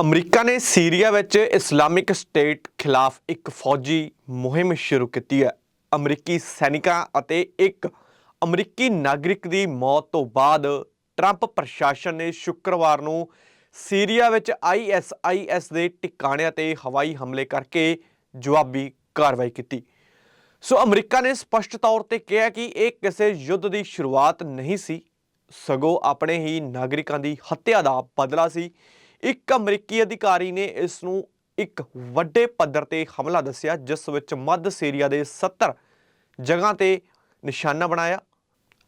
America ਨੇ Syria ਵਿੱਚ Islamic state ਖਿਲਾਫ ਇੱਕ ਫੌਜੀ ਮੁਹਿੰਮ ਸ਼ੁਰੂ ਕੀਤੀ ਹੈ। ਅਮਰੀਕੀ ਸੈਨਿਕਾਂ ਅਤੇ ਇੱਕ ਅਮਰੀਕੀ ਨਾਗਰਿਕ ਦੀ ਮੌਤ ਤੋਂ ਬਾਅਦ ਟਰੰਪ ਪ੍ਰਸ਼ਾਸਨ ਨੇ ਸ਼ੁੱਕਰਵਾਰ ਨੂੰ ਸੀਰੀਆ ਵਿੱਚ ਆਈਐਸਆਈਐਸ ਦੇ ਟਿਕਾਣਿਆਂ ਤੇ ਹਵਾਈ ਹਮਲੇ ਕਰਕੇ ਜਵਾਬੀ ਕਾਰਵਾਈ ਕੀਤੀ। ਸੋ ਅਮਰੀਕਾ ਨੇ ਸਪਸ਼ਟ ਤੌਰ ਤੇ ਕਿਹਾ ਕਿ ਇਹ ਕਿਸੇ ਯੁੱਧ ਦੀ ਸ਼ੁਰੂਆਤ ਨਹੀਂ ਸੀ। ਸਗੋਂ ਆਪਣੇ ਹੀ ਨਾਗਰਿਕਾਂ ਦੀ ਹੱਤਿਆ ਦਾ ਬਦਲਾ ਸੀ। ਇੱਕ ਅਮਰੀਕੀ ਅਧਿਕਾਰੀ ਨੇ ਇਸ ਨੂੰ ਇੱਕ ਵੱਡੇ ਪੱਧਰ ਤੇ ਹਮਲਾ ਦੱਸਿਆ, ਜਿਸ ਵਿੱਚ ਮੱਧ ਸੀਰੀਆ ਦੇ 70 ਜਗ੍ਹਾ ਤੇ ਨਿਸ਼ਾਨਾ ਬਣਾਇਆ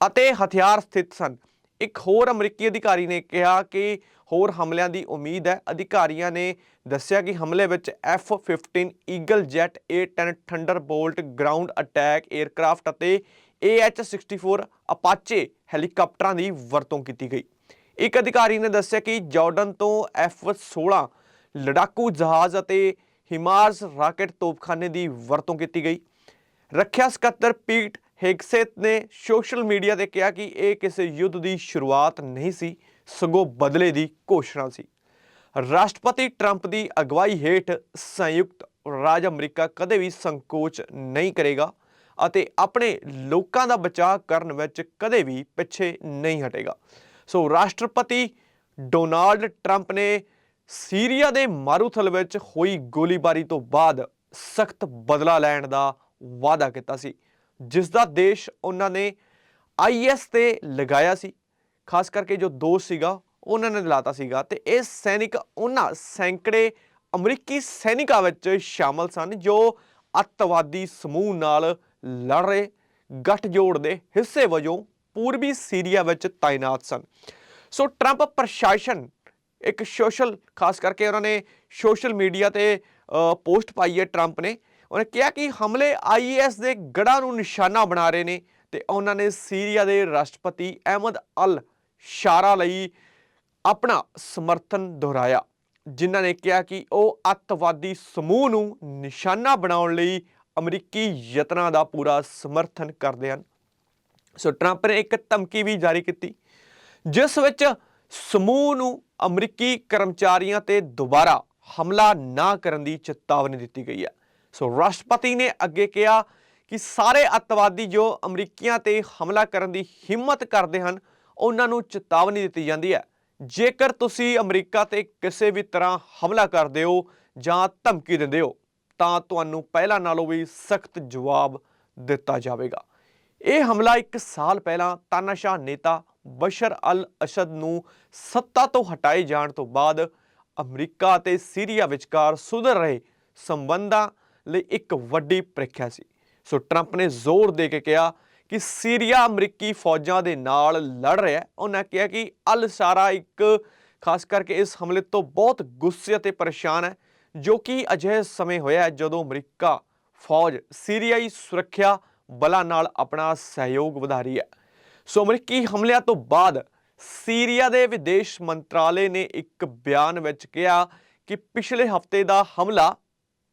ਅਤੇ ਹਥਿਆਰ ਸਥਿਤ ਸਨ। ਇੱਕ ਹੋਰ ਅਮਰੀਕੀ ਅਧਿਕਾਰੀ ਨੇ ਕਿਹਾ ਕਿ ਹੋਰ ਹਮਲਿਆਂ ਦੀ ਉਮੀਦ ਹੈ। ਅਧਿਕਾਰੀਆਂ ਨੇ ਦੱਸਿਆ ਕਿ ਹਮਲੇ ਵਿੱਚ F-15 eagle jet A-10 thunderbolt ground attack aircraft ਅਤੇ AH-64 ਅਪਾਚੇ ਹੈਲੀਕਾਪਟਰਾਂ ਦੀ ਵਰਤੋਂ ਕੀਤੀ ਗਈ। ਇੱਕ ਅਧਿਕਾਰੀ ਨੇ ਦੱਸਿਆ ਕਿ ਜਾਰਡਨ ਤੋਂ F-16 ਲੜਾਕੂ ਜਹਾਜ਼ ਅਤੇ ਹਿਮਾਰਸ ਰਾਕੇਟ ਤੋਪਖਾਨੇ ਦੀ ਵਰਤੋਂ ਕੀਤੀ ਗਈ। ਰੱਖਿਆ ਸਕੱਤਰ ਪੀਟ ਹੈਗਸੇਤ ਨੇ ਸੋਸ਼ਲ ਮੀਡੀਆ ਤੇ ਕਿਹਾ ਕਿ ਇਹ ਕਿਸੇ ਯੁੱਧ ਦੀ ਸ਼ੁਰੂਆਤ ਨਹੀਂ ਸੀ, ਸਗੋਂ ਬਦਲੇ ਦੀ ਘੋਸ਼ਣਾ ਸੀ। ਰਾਸ਼ਟਰਪਤੀ ਟਰੰਪ ਦੀ ਅਗਵਾਈ ਹੇਠ ਸੰਯੁਕਤ ਰਾਜ ਅਮਰੀਕਾ ਕਦੇ ਵੀ ਸੰਕੋਚ ਨਹੀਂ ਕਰੇਗਾ ਅਤੇ ਆਪਣੇ ਲੋਕਾਂ ਦਾ ਬਚਾਅ ਕਰਨ ਵਿੱਚ ਕਦੇ ਵੀ ਪਿੱਛੇ ਨਹੀਂ ਹਟੇਗਾ। ਸੋ ਰਾਸ਼ਟਰਪਤੀ ਡੋਨਾਲਡ ਟਰੰਪ ਨੇ ਸੀਰੀਆ ਦੇ ਮਾਰੂਥਲ ਵਿੱਚ ਹੋਈ ਗੋਲੀਬਾਰੀ ਤੋਂ ਬਾਅਦ ਸਖਤ ਬਦਲਾ ਲੈਣ ਦਾ ਵਾਅਦਾ ਕੀਤਾ ਸੀ, ਜਿਸ ਦਾ ਦੇਸ਼ ਉਹਨਾਂ ਨੇ ਆਈਐਸ ਤੇ ਲਗਾਇਆ ਸੀ। ਖਾਸ ਕਰਕੇ ਜੋ ਦੋਸ਼ ਸੀਗਾ ਉਹਨਾਂ ਨੇ ਦਿਲਾਤਾ ਸੀਗਾ ਤੇ ਇਹ ਸੈਨਿਕ ਉਹਨਾਂ ਸੈਂਕੜੇ ਅਮਰੀਕੀ ਸੈਨਿਕਾਂ ਵਿੱਚ ਸ਼ਾਮਲ ਸਨ ਜੋ ਅੱਤਵਾਦੀ ਸਮੂਹ ਨਾਲ ਲੜ ਰਹੇ, ਗੱਠਜੋੜ ਦੇ ਹਿੱਸੇ ਵਜੋਂ ਪੂਰਬੀ ਸੀਰੀਆ ਵਿੱਚ ਤਾਇਨਾਤ ਸਨ। ਸੋ ਟਰੰਪ ਪ੍ਰਸ਼ਾਸਨ ਇੱਕ ਸੋਸ਼ਲ, ਖਾਸ ਕਰਕੇ ਉਹਨਾਂ ਨੇ ਸੋਸ਼ਲ ਮੀਡੀਆ ਤੇ ਪੋਸਟ ਪਾਈ ਹੈ ਟਰੰਪ ਨੇ। ਉਹਨੇ ਕਿਹਾ ਕਿ ਹਮਲੇ ਆਈਐਸ ਦੇ ਗੜਾਂ ਨੂੰ ਨਿਸ਼ਾਨਾ ਬਣਾ ਰਹੇ ਨੇ ਤੇ ਉਹਨਾਂ ਨੇ ਸੀਰੀਆ ਦੇ ਰਾਸ਼ਟਰਪਤੀ ਅਹਿਮਦ ਅਲ ਸ਼ਾਰਾ ਲਈ ਆਪਣਾ ਸਮਰਥਨ ਦੁਹਰਾਇਆ, ਜਿਨ੍ਹਾਂ ਨੇ ਕਿਹਾ ਕਿ ਉਹ ਅੱਤਵਾਦੀ ਸਮੂਹ ਨੂੰ ਨਿਸ਼ਾਨਾ ਬਣਾਉਣ ਲਈ ਅਮਰੀਕੀ ਯਤਨਾਂ ਦਾ ਪੂਰਾ ਸਮਰਥਨ ਕਰਦੇ ਹਨ। ਸੋ ਟਰੰਪ ਨੇ ਇੱਕ ਧਮਕੀ ਵੀ ਜਾਰੀ ਕੀਤੀ, ਜਿਸ ਵਿੱਚ ਸਮੂਹ ਨੂੰ ਅਮਰੀਕੀ ਕਰਮਚਾਰੀਆਂ ਤੇ ਦੁਬਾਰਾ ਹਮਲਾ ਨਾ ਕਰਨ ਦੀ ਚੇਤਾਵਨੀ ਦਿੱਤੀ ਗਈ ਹੈ। ਸੋ ਰਾਸ਼ਟਰਪਤੀ ਨੇ ਅੱਗੇ ਕਿਹਾ ਕਿ ਸਾਰੇ ਅੱਤਵਾਦੀ ਜੋ ਅਮਰੀਕੀਆਂ ਤੇ ਹਮਲਾ ਕਰਨ ਦੀ ਹਿੰਮਤ ਕਰਦੇ ਹਨ, ਉਹਨਾਂ ਨੂੰ ਚੇਤਾਵਨੀ ਦਿੱਤੀ ਜਾਂਦੀ ਹੈ। ਜੇਕਰ ਤੁਸੀਂ ਅਮਰੀਕਾ ਤੇ ਕਿਸੇ ਵੀ ਤਰ੍ਹਾਂ ਹਮਲਾ ਕਰਦੇ ਹੋ ਜਾਂ ਧਮਕੀ ਦਿੰਦੇ ਹੋ, ਤਾਂ ਤੁਹਾਨੂੰ ਪਹਿਲਾਂ ਨਾਲੋਂ ਵੀ ਸਖਤ ਜਵਾਬ ਦਿੱਤਾ ਜਾਵੇਗਾ। ਇਹ ਹਮਲਾ ਇੱਕ ਸਾਲ ਪਹਿਲਾਂ ਤਾਨਾਸ਼ਾਹ ਨੇਤਾ ਬਸ਼ਰ ਅਲ ਅਸਦ ਨੂੰ ਸੱਤਾ ਤੋਂ ਹਟਾਏ ਜਾਣ ਤੋਂ ਬਾਅਦ ਅਮਰੀਕਾ ਅਤੇ ਸੀਰੀਆ ਵਿਚਕਾਰ ਸੁਧਰ ਰਹੇ ਸੰਬੰਧਾਂ ਲਈ ਇੱਕ ਵੱਡੀ ਪ੍ਰੀਖਿਆ ਸੀ। ਸੋ ਟਰੰਪ ਨੇ ਜ਼ੋਰ ਦੇ ਕੇ ਕਿਹਾ ਕਿ ਸੀਰੀਆ ਅਮਰੀਕੀ ਫੌਜਾਂ ਦੇ ਨਾਲ ਲੜ ਰਿਹਾ ਹੈ। ਉਹਨਾਂ ਕਿਹਾ ਕਿ ਅਲ ਸਾਰਾ ਇੱਕ ਖਾਸ ਕਰਕੇ ਇਸ ਹਮਲੇ ਤੋਂ ਬਹੁਤ ਗੁੱਸੇ ਅਤੇ ਪਰੇਸ਼ਾਨ ਹੈ, ਜੋ ਕਿ ਅਜਿਹੇ ਸਮੇਂ ਹੋਇਆ ਹੈ ਜਦੋਂ ਅਮਰੀਕਾ ਫੌਜ ਸੀਰੀਆਈ ਸੁਰੱਖਿਆ ਬਲਾਂ ਨਾਲ ਆਪਣਾ ਸਹਿਯੋਗ ਵਧਾ ਰਹੀ ਹੈ। ਸੋ ਅਮਰੀਕੀ ਹਮਲਿਆਂ ਤੋਂ ਬਾਅਦ ਸੀਰੀਆ ਦੇ ਵਿਦੇਸ਼ ਮੰਤਰਾਲੇ ਨੇ ਇੱਕ ਬਿਆਨ ਵਿੱਚ ਕਿਹਾ ਕਿ ਪਿਛਲੇ ਹਫ਼ਤੇ ਦਾ ਹਮਲਾ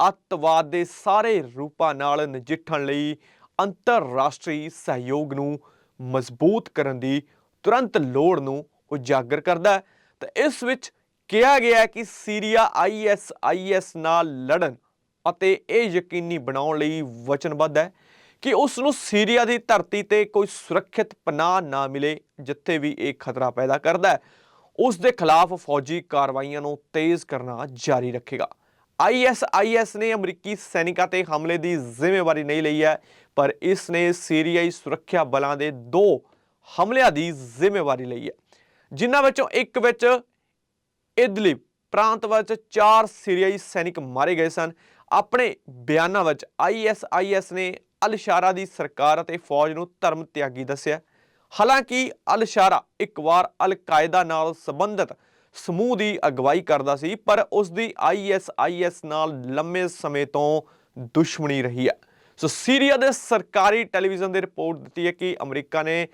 ਅੱਤਵਾਦ ਦੇ ਸਾਰੇ ਰੂਪਾਂ ਨਾਲ ਨਜਿੱਠਣ ਲਈ ਅੰਤਰਰਾਸ਼ਟਰੀ ਸਹਿਯੋਗ ਨੂੰ ਮਜ਼ਬੂਤ ਕਰਨ ਦੀ ਤੁਰੰਤ ਲੋੜ ਨੂੰ ਉਜਾਗਰ ਕਰਦਾ ਹੈ। ਤੇ ਇਸ ਵਿੱਚ ਕਿਹਾ ਗਿਆ ਕਿ ਸੀਰੀਆ ਆਈਐਸਆਈਐਸ ਨਾਲ ਲੜਨ ਅਤੇ ਇਹ ਯਕੀਨੀ ਬਣਾਉਣ ਲਈ ਵਚਨਬੱਧ ਹੈ ਕਿ ਉਸ ਨੂੰ ਸੀਰੀਆ ਦੀ ਧਰਤੀ ਤੇ ਕੋਈ ਸੁਰੱਖਿਅਤ ਪਨਾਹ ਨਾ ਮਿਲੇ, ਜਿੱਥੇ ਵੀ ਇਹ ਖਤਰਾ ਪੈਦਾ ਕਰਦਾ ਹੈ। ਉਸ ਦੇ ਖਿਲਾਫ ਫੌਜੀ ਕਾਰਵਾਈਆਂ ਨੂੰ ਤੇਜ਼ ਕਰਨਾ ਜਾਰੀ ਰੱਖੇਗਾ। ਆਈਐਸਆਈਐਸ ਨੇ ਅਮਰੀਕੀ ਸੈਨਿਕਾਂ ਤੇ ਹਮਲੇ ਦੀ ਜ਼ਿੰਮੇਵਾਰੀ ਨਹੀਂ ਲਈ ਹੈ, ਪਰ ਇਸ ਨੇ ਸੀਰੀਆਈ ਸੁਰੱਖਿਆ ਬਲਾਂ ਦੇ ਦੋ ਹਮਲਿਆਂ ਦੀ ਜ਼ਿੰਮੇਵਾਰੀ ਲਈ ਹੈ। ਜਿਨ੍ਹਾਂ ਵਿੱਚੋਂ ਇੱਕ ਵਿੱਚ ਇਦਲਿਬ ਪ੍ਰਾਂਤ ਵਿੱਚ ਚਾਰ ਸੀਰੀਆਈ ਸੈਨਿਕ ਮਾਰੇ ਗਏ ਸਨ। ਆਪਣੇ ਬਿਆਨਾਂ ਵਿੱਚ ਆਈਐਸਆਈਐਸ ਨੇ ਅਲ-ਸ਼ਾਰਾ ਦੀ ਸਰਕਾਰ ਅਤੇ ਫੌਜ ਨੂੰ ਧਰਮ ਤਿਆਗੀ ਦੱਸਿਆ। ਹਾਲਾਂਕਿ ਅਲ-ਸ਼ਾਰਾ ਇੱਕ ਵਾਰ ਅਲ-ਕਾਇਦਾ ਨਾਲ ਸੰਬੰਧਿਤ ਸਮੂਹ ਦੀ ਅਗਵਾਈ ਕਰਦਾ ਸੀ, ਪਰ ਉਸ ਦੀ ਆਈਐਸਆਈਐਸ ਨਾਲ ਲੰਮੇ ਸਮੇਂ ਤੋਂ ਦੁਸ਼ਮਣੀ ਰਹੀ ਹੈ। ਸੋ, ਸੀਰੀਆ ਦੇ ਸਰਕਾਰੀ ਟੈਲੀਵਿਜ਼ਨ ਦੇ ਰਿਪੋਰਟ ਦਿੱਤੀ ਹੈ ਕਿ ਅਮਰੀਕਾ ਨੇ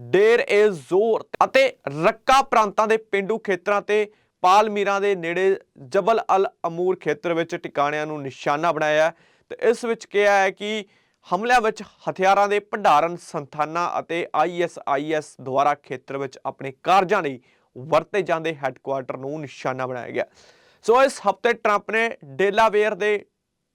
ਡੇਰ ਏ ਜ਼ੋਰ ਅਤੇ ਰੱਕਾ ਪ੍ਰਾਂਤਾਂ ਦੇ ਪਿੰਡੂ ਖੇਤਰਾਂ ਤੇ ਪਾਲਮੀਰਾ ਦੇ ਨੇੜੇ ਜਬਲ ਅਲ ਅਮੂਰ ਖੇਤਰ ਵਿੱਚ ਟਿਕਾਣਿਆਂ ਨੂੰ ਨਿਸ਼ਾਨਾ ਬਣਾਇਆ ਹੈ। ਤੇ ਇਸ ਵਿੱਚ ਕਿਹਾ ਹੈ ਕਿ ਹਮਲਿਆਂ ਵਿੱਚ ਹਥਿਆਰਾਂ ਦੇ ਭੰਡਾਰਨ ਸੰਥਾਨਾਂ ਅਤੇ ਆਈਐਸਆਈਐਸ ਦੁਆਰਾ ਖੇਤਰ ਵਿੱਚ ਆਪਣੇ ਕਾਰਜਾਂ ਲਈ ਵਰਤੇ ਜਾਂਦੇ ਹੈੱਡਕੁਆਰਟਰ ਨੂੰ ਨਿਸ਼ਾਨਾ ਬਣਾਇਆ ਗਿਆ। ਸੋ ਇਸ ਹਫ਼ਤੇ ਟਰੰਪ ਨੇ ਡੇਲਾਵੇਅਰ ਦੇ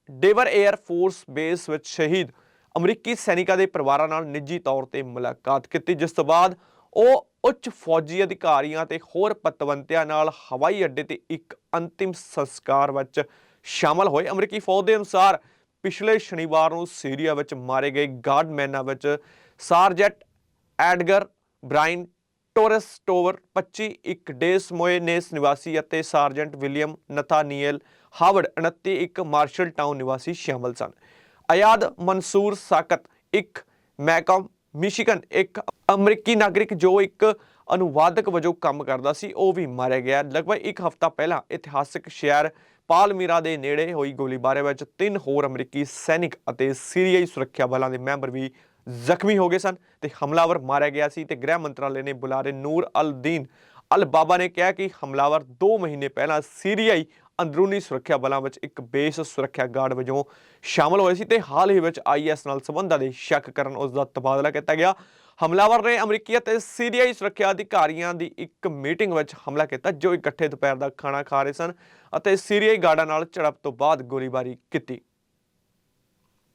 ਡੇਵਰ 에ਅਰ ਫੋਰਸ ਬੇਸ ਵਿੱਚ ਸ਼ਹੀਦ ਅਮਰੀਕੀ ਸੈਨਿਕਾਂ ਦੇ ਪਰਿਵਾਰਾਂ ਨਾਲ ਨਿੱਜੀ ਤੌਰ ਤੇ ਮੁਲਾਕਾਤ ਕੀਤੀ, ਜਿਸ ਤੋਂ ਬਾਅਦ ਉਹ ਉੱਚ ਫੌਜੀ ਅਧਿਕਾਰੀਆਂ ਤੇ ਹੋਰ ਪਤਵੰਤਿਆਂ ਨਾਲ ਹਵਾਈ ਅੱਡੇ ਤੇ ਇੱਕ ਅੰਤਿਮ ਸੰਸਕਾਰ ਵਿੱਚ ਸ਼ਾਮਲ ਹੋਏ। ਅਮਰੀਕੀ ਫੌਜ ਦੇ ਅਨੁਸਾਰ ਪਿਛਲੇ ਸ਼ਨੀਵਾਰ ਨੂੰ ਸੀਰੀਆ ਵਿੱਚ ਮਾਰੇ ਗਏ ਗਾਰਡਮੈਨਾਂ ਵਿੱਚ sergeant, Edgar Brian Torres Tovar 25 ਇੱਕ ਡੇਸ ਮੋਏਨੇਸ ਨਿਵਾਸੀ ਅਤੇ ਸਾਰਜੈਂਟ ਵਿਲੀਅਮ ਨਥਾਨੀਏਲ ਹਾਵਰਡ 29 ਇੱਕ ਮਾਰਸ਼ਲ ਟਾਊਨ ਨਿਵਾਸੀ ਸ਼ਾਮਲ ਸਨ। ਆਯਾਦ ਮਨਸੂਰ ਸਾਕਤ ਇੱਕ, ਮੈਕਮ ਮਿਸ਼ੀਗਨ ਇੱਕ, ਅਮਰੀਕੀ ਨਾਗਰਿਕ ਜੋ ਇੱਕ ਅਨੁਵਾਦਕ ਵਜੋਂ ਕੰਮ ਕਰਦਾ ਸੀ, ਉਹ ਵੀ ਮਾਰਿਆ ਗਿਆ। ਲਗਭਗ ਇੱਕ ਹਫ਼ਤਾ ਪਹਿਲਾਂ ਇਤਿਹਾਸਕ ਸ਼ਹਿਰ ਪਾਲਮੀਰਾ ਦੇ ਨੇੜੇ ਹੋਈ ਗੋਲੀਬਾਰੀ ਵਿੱਚ ਤਿੰਨ ਹੋਰ ਅਮਰੀਕੀ ਸੈਨਿਕ ਅਤੇ ਸੀਰੀਆਈ ਸੁਰੱਖਿਆ ਬਲਾਂ ਦੇ ਮੈਂਬਰ ਵੀ ਜ਼ਖਮੀ ਹੋ ਗਏ ਸਨ ਤੇ ਹਮਲਾਵਰ ਮਾਰਿਆ ਗਿਆ ਸੀ ਤੇ ਗ੍ਰਹਿ ਮੰਤਰਾਲੇ ਨੇ ਬੁਲਾਰੇ ਨੂਰ ਅਲ ਦੀਨ ਅਲ ਬਾਬਾ ਨੇ ਕਿਹਾ ਕਿ ਹਮਲਾਵਰ 2 ਮਹੀਨੇ ਪਹਿਲਾਂ ਸੀਰੀਆਈ ਅੰਦਰੂਨੀ ਸੁਰੱਖਿਆ ਬਲਾਂ ਵਿੱਚ ਇੱਕ ਬੇਸ ਸੁਰੱਖਿਆ ਗਾਰਡ ਵਜੋਂ ਸ਼ਾਮਲ ਹੋਏ ਸੀ ਤੇ ਹਾਲ ਹੀ ਵਿੱਚ ਆਈਐਸ ਨਾਲ ਸੰਬੰਧਾਂ ਦੇ ਸ਼ੱਕ ਕਰਨ ਉਸ ਦਾ ਤਬਾਦਲਾ ਕੀਤਾ ਗਿਆ। ਹਮਲਾਵਰ ਨੇ ਅਮਰੀਕੀ ਅਤੇ ਸੀਰੀਆਈ ਸੁਰੱਖਿਆ ਅਧਿਕਾਰੀਆਂ ਦੀ ਇੱਕ ਮੀਟਿੰਗ ਵਿੱਚ ਹਮਲਾ ਕੀਤਾ, ਜੋ ਇਕੱਠੇ ਦੁਪਹਿਰ ਦਾ ਖਾਣਾ ਖਾ ਰਹੇ ਸਨ ਅਤੇ ਸੀਰੀਆਈ ਗਾਰਡਾਂ ਨਾਲ ਝੜਪ ਤੋਂ ਬਾਅਦ ਗੋਲੀਬਾਰੀ ਕੀਤੀ।